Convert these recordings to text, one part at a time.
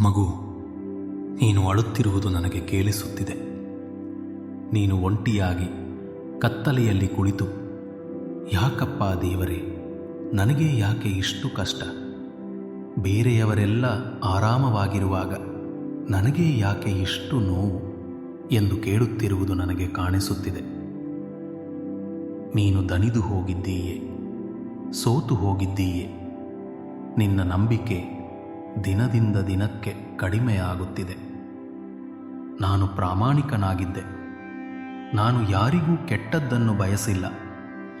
ಮಗು, ನೀನು ಅಳುತ್ತಿರುವುದು ನನಗೆ ಕೇಳಿಸುತ್ತಿದೆ. ನೀನು ಒಂಟಿಯಾಗಿ ಕತ್ತಲೆಯಲ್ಲಿ ಕುಳಿತು, ಯಾಕಪ್ಪ ದೇವರೇ, ನನಗೆ ಯಾಕೆ ಇಷ್ಟು ಕಷ್ಟ? ಬೇರೆಯವರೆಲ್ಲ ಆರಾಮವಾಗಿರುವಾಗ ನನಗೆ ಯಾಕೆ ಇಷ್ಟು ನೋವು ಎಂದು ಕೇಳುತ್ತಿರುವುದು ನನಗೆ ಕಾಣಿಸುತ್ತಿದೆ. ನೀನು ದಣಿದು ಹೋಗಿದ್ದೀಯೆ, ಸೋತು ಹೋಗಿದ್ದೀಯೆ, ನಿನ್ನ ನಂಬಿಕೆ ದಿನದಿಂದ ದಿನಕ್ಕೆ ಕಡಿಮೆಯಾಗುತ್ತಿದೆ. ನಾನು ಪ್ರಾಮಾಣಿಕನಾಗಿದ್ದೆ. ನಾನು ಯಾರಿಗೂ ಕೆಟ್ಟದ್ದನ್ನು ಬಯಸಿಲ್ಲ.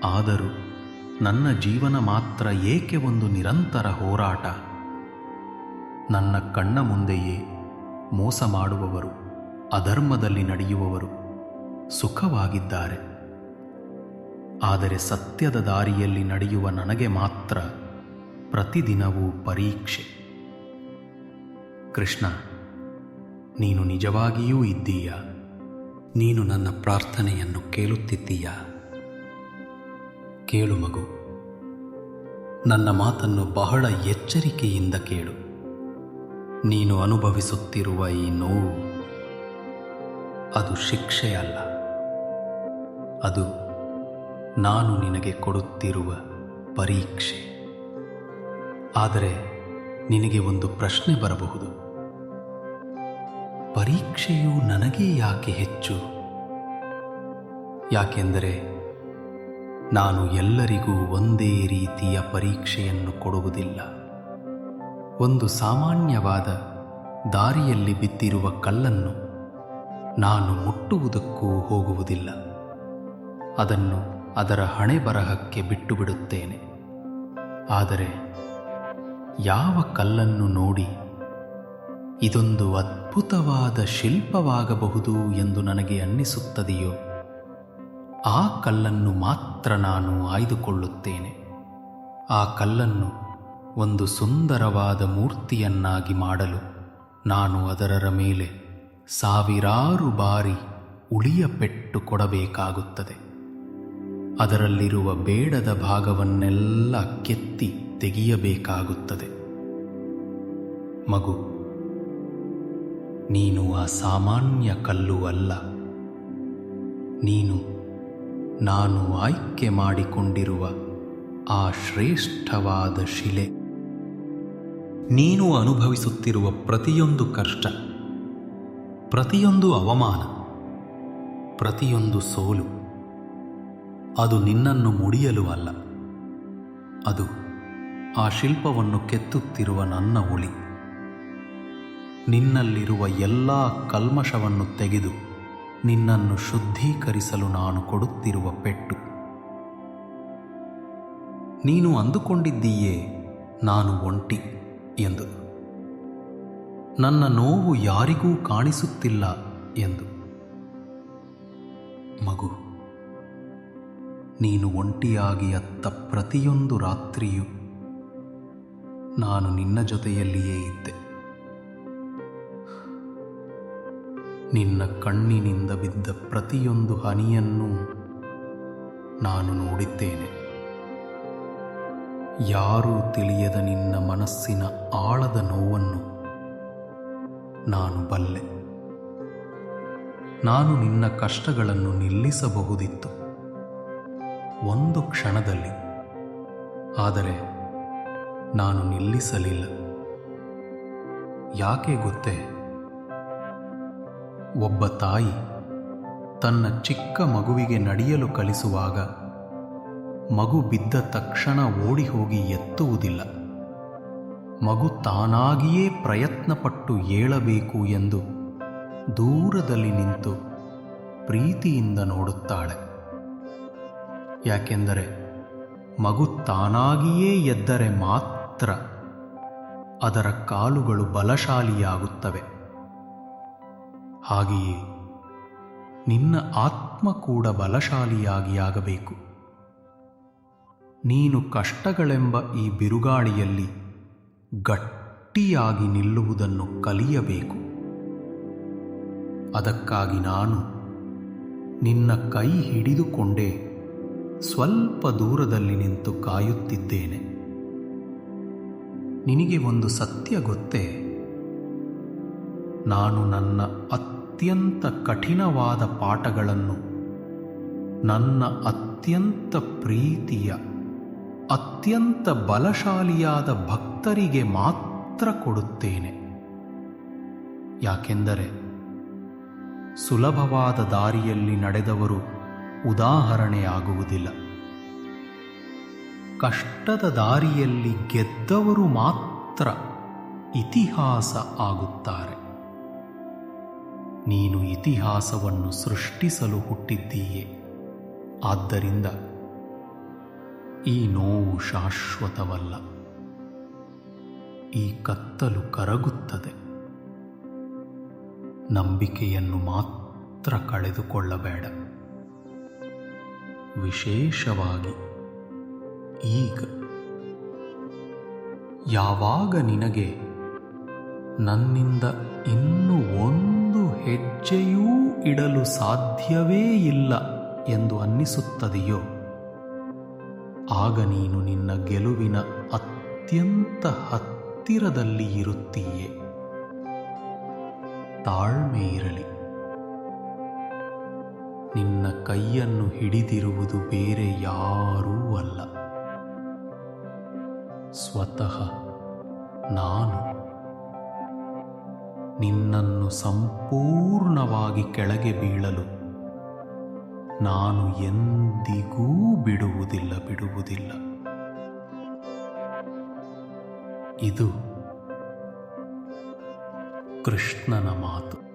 ಆದರೂ ನನ್ನ ಜೀವನ ಮಾತ್ರ ಏಕೆ ಒಂದು ನಿರಂತರ ಹೋರಾಟ? ನನ್ನ ಕಣ್ಣ ಮುಂದೆಯೇ ಮೋಸ ಮಾಡುವವರು, ಅಧರ್ಮದಲ್ಲಿ ನಡೆಯುವವರು ಸುಖವಾಗಿದ್ದಾರೆ. ಆದರೆ ಸತ್ಯದ ದಾರಿಯಲ್ಲಿ ನಡೆಯುವ ನನಗೆ ಮಾತ್ರ ಪ್ರತಿದಿನವೂ ಪರೀಕ್ಷೆ. ಕೃಷ್ಣ, ನೀನು ನಿಜವಾಗಿಯೂ ಇದ್ದೀಯಾ? ನೀನು ನನ್ನ ಪ್ರಾರ್ಥನೆಯನ್ನು ಕೇಳುತ್ತಿದ್ದೀಯಾ? ಕೇಳು ಮಗು, ನನ್ನ ಮಾತನ್ನು ಬಹಳ ಎಚ್ಚರಿಕೆಯಿಂದ ಕೇಳು. ನೀನು ಅನುಭವಿಸುತ್ತಿರುವ ಈ ನೋವು, ಅದು ಶಿಕ್ಷೆಯಲ್ಲ ಅದು ನಾನು ನಿನಗೆ ಕೊಡುತ್ತಿರುವ ಪರೀಕ್ಷೆ. ಆದರೆ ನಿನಗೆ ಒಂದು ಪ್ರಶ್ನೆ ಬರಬಹುದು. ಪರೀಕ್ಷೆಯು ನನಗೆ ಯಾಕೆ ಹೆಚ್ಚು? ಯಾಕೆಂದರೆ ನಾನು ಎಲ್ಲರಿಗೂ ಒಂದೇ ರೀತಿಯ ಪರೀಕ್ಷೆಯನ್ನು ಕೊಡುವುದಿಲ್ಲ. ಒಂದು ಸಾಮಾನ್ಯವಾದ ದಾರಿಯಲ್ಲಿ ಬಿದ್ದಿರುವ ಕಲ್ಲನ್ನು ನಾನು ಮುಟ್ಟುವುದಕ್ಕೂ ಹೋಗುವುದಿಲ್ಲ. ಅದನ್ನು ಅದರ ಹಣೆ ಬರಹಕ್ಕೆ ಬಿಟ್ಟು ಬಿಡುತ್ತೇನೆ ಆದರೆ ಯಾವ ಕಲ್ಲನ್ನು ನೋಡಿ ಇದೊಂದು ಅದ್ಭುತವಾದ ಶಿಲ್ಪವಾಗಬಹುದು ಎಂದು ನನಗೆ ಅನ್ನಿಸುತ್ತದೆಯೋ? ಆ ಕಲ್ಲನ್ನು ಮಾತ್ರ ನಾನು ಆಯ್ದುಕೊಳ್ಳುತ್ತೇನೆ. ಆ ಕಲ್ಲನ್ನು ಒಂದು ಸುಂದರವಾದ ಮೂರ್ತಿಯನ್ನಾಗಿ ಮಾಡಲು ನಾನು ಅದರ ಮೇಲೆ ಸಾವಿರಾರು ಬಾರಿ ಉಳಿಯ ಪೆಟ್ಟು ಕೊಡಬೇಕಾಗುತ್ತದೆ. ಅದರಲ್ಲಿರುವ ಬೇಡದ ಭಾಗವನ್ನೆಲ್ಲ ಕೆತ್ತಿ ತೆಗೆಯಬೇಕಾಗುತ್ತದೆ. ಮಗು ನೀನು ಆ ಸಾಮಾನ್ಯ ಕಲ್ಲು ಅಲ್ಲ. ನೀನು, ನಾನು ಆಯ್ಕೆ ಮಾಡಿಕೊಂಡಿರುವ ಆ ಶ್ರೇಷ್ಠವಾದ ಶಿಲೆ. ನೀನು ಅನುಭವಿಸುತ್ತಿರುವ ಪ್ರತಿಯೊಂದು ಕಷ್ಟ, ಪ್ರತಿಯೊಂದು ಅವಮಾನ, ಪ್ರತಿಯೊಂದು ಸೋಲು, ಅದು ನಿನ್ನನ್ನು ಮುಡಿಯಲು ಅಲ್ಲ. ಅದು ಆ ಶಿಲ್ಪವನ್ನು ಕೆತ್ತುತ್ತಿರುವ ನನ್ನ ಉಳಿ ನಿನ್ನಲ್ಲಿರುವ ಎಲ್ಲ ಕಲ್ಮಶವನ್ನು ತೆಗೆದು ನಿನ್ನನ್ನು ಶುದ್ಧೀಕರಿಸಲು ನಾನು ಕೊಡುತ್ತಿರುವ ಪೆಟ್ಟು. ನೀನು ಅಂದುಕೊಂಡಿದ್ದೀಯೇ, ನಾನು ಒಂಟಿ ಎಂದು. ನನ್ನ ನೋವು ಯಾರಿಗೂ ಕಾಣಿಸುತ್ತಿಲ್ಲ ಎಂದು. ಮಗು, ನೀನು ಒಂಟಿಯಾಗಿ ಅತ್ತ ಪ್ರತಿಯೊಂದು ರಾತ್ರಿಯೂ ನಾನು ನಿನ್ನ ಜೊತೆಯಲ್ಲಿಯೇ ಇದ್ದೆ. ನಿನ್ನ ಕಣ್ಣಿನಿಂದ ಬಿದ್ದ ಪ್ರತಿಯೊಂದು ಹನಿಯನ್ನೂ ನಾನು ನೋಡಿದ್ದೇನೆ. ಯಾರೂ ತಿಳಿಯದ ನಿನ್ನ ಮನಸ್ಸಿನ ಆಳದ ನೋವನ್ನು ನಾನು ಬಲ್ಲೆ. ನಾನು ನಿನ್ನ ಕಷ್ಟಗಳನ್ನು ನಿಲ್ಲಿಸಬಹುದಿತ್ತು ಒಂದು ಕ್ಷಣದಲ್ಲಿ. ಆದರೆ ನಾನು ನಿಲ್ಲಿಸಲಿಲ್ಲ. ಯಾಕೆ ಗೊತ್ತೇ? ಒಬ್ಬ ತಾಯಿ ತನ್ನ ಚಿಕ್ಕ ಮಗುವಿಗೆ ನಡೆಯಲು ಕಲಿಸುವಾಗ ಮಗು ಬಿದ್ದ ತಕ್ಷಣ ಓಡಿ ಹೋಗಿ ಎತ್ತುವುದಿಲ್ಲ. ಮಗು ತಾನಾಗಿಯೇ ಪ್ರಯತ್ನಪಟ್ಟು ಏಳಬೇಕು ಎಂದು ದೂರದಲ್ಲಿ ನಿಂತು ಪ್ರೀತಿಯಿಂದ ನೋಡುತ್ತಾಳೆ. ಯಾಕೆಂದರೆ ಮಗು ತಾನಾಗಿಯೇ ಎದ್ದರೆ ಮಾತ್ರ ಅದರ ಕಾಲುಗಳು ಬಲಶಾಲಿಯಾಗುತ್ತವೆ. ಹಾಗೆಯೇ ನಿನ್ನ ಆತ್ಮ ಕೂಡ ಬಲಶಾಲಿಯಾಗಿ ಆಗಬೇಕು ನೀನು ಕಷ್ಟಗಳೆಂಬ ಈ ಬಿರುಗಾಳಿಯಲ್ಲಿ ಗಟ್ಟಿಯಾಗಿ ನಿಲ್ಲುವುದನ್ನು ಕಲಿಯಬೇಕು. ಅದಕ್ಕಾಗಿ ನಾನು ನಿನ್ನ ಕೈ ಹಿಡಿದುಕೊಂಡೇ ಸ್ವಲ್ಪ ದೂರದಲ್ಲಿ ನಿಂತು ಕಾಯುತ್ತಿದ್ದೇನೆ. ನಿನಗೆ ಒಂದು ಸತ್ಯ ಗೊತ್ತೇ? ನಾನು ನನ್ನ ಅತ್ಯಂತ ಕಠಿಣವಾದ ಪಾಠಗಳನ್ನು ನನ್ನ ಅತ್ಯಂತ ಪ್ರೀತಿಯ, ಅತ್ಯಂತ ಬಲಶಾಲಿಯಾದ ಭಕ್ತರಿಗೆ ಮಾತ್ರ ಕೊಡುತ್ತೇನೆ. ಯಾಕೆಂದರೆ ಸುಲಭವಾದ ದಾರಿಯಲ್ಲಿ ನಡೆದವರು ಉದಾಹರಣೆಯಾಗುವುದಿಲ್ಲ. ಕಷ್ಟದ ದಾರಿಯಲ್ಲಿ ಗೆದ್ದವರು ಮಾತ್ರ ಇತಿಹಾಸ ಆಗುತ್ತಾರೆ. ನೀನು ಇತಿಹಾಸವನ್ನು ಸೃಷ್ಟಿಸಲು ಹುಟ್ಟಿದ್ದೀಯೆ. ಆದ್ದರಿಂದ ಈ ನೋವು ಶಾಶ್ವತವಲ್ಲ. ಈ ಕತ್ತಲು ಕರಗುತ್ತದೆ. ನಂಬಿಕೆಯನ್ನು ಮಾತ್ರ ಕಳೆದುಕೊಳ್ಳಬೇಡ. ವಿಶೇಷವಾಗಿ ಈಗ. ಯಾವಾಗ ನಿನಗೆ ನನ್ನಿಂದ ಇನ್ನು ಒಂದು ಹೆಜ್ಜೆಯೂ ಇಡಲು ಸಾಧ್ಯವೇ ಇಲ್ಲ ಎಂದು ಅನ್ನಿಸುತ್ತದೆಯೋ? ಆಗ ನೀನು ನಿನ್ನ ಗೆಲುವಿನ ಅತ್ಯಂತ ಹತ್ತಿರದಲ್ಲಿ ಇರುತ್ತೀಯೆ. ತಾಳ್ಮೆ ಇರಲಿ. ನಿನ್ನ ಕೈಯನ್ನು ಹಿಡಿದಿರುವುದು ಬೇರೆ ಯಾರೂ ಅಲ್ಲ. ಸ್ವತಃ ನಾನು. ನಿನ್ನನ್ನು ಸಂಪೂರ್ಣವಾಗಿ ಕೆಳಗೆ ಬೀಳಲು ನಾನು ಎಂದಿಗೂ ಬಿಡುವುದಿಲ್ಲ ಬಿಡುವುದಿಲ್ಲ. ಇದು ಕೃಷ್ಣನ ಮಾತು.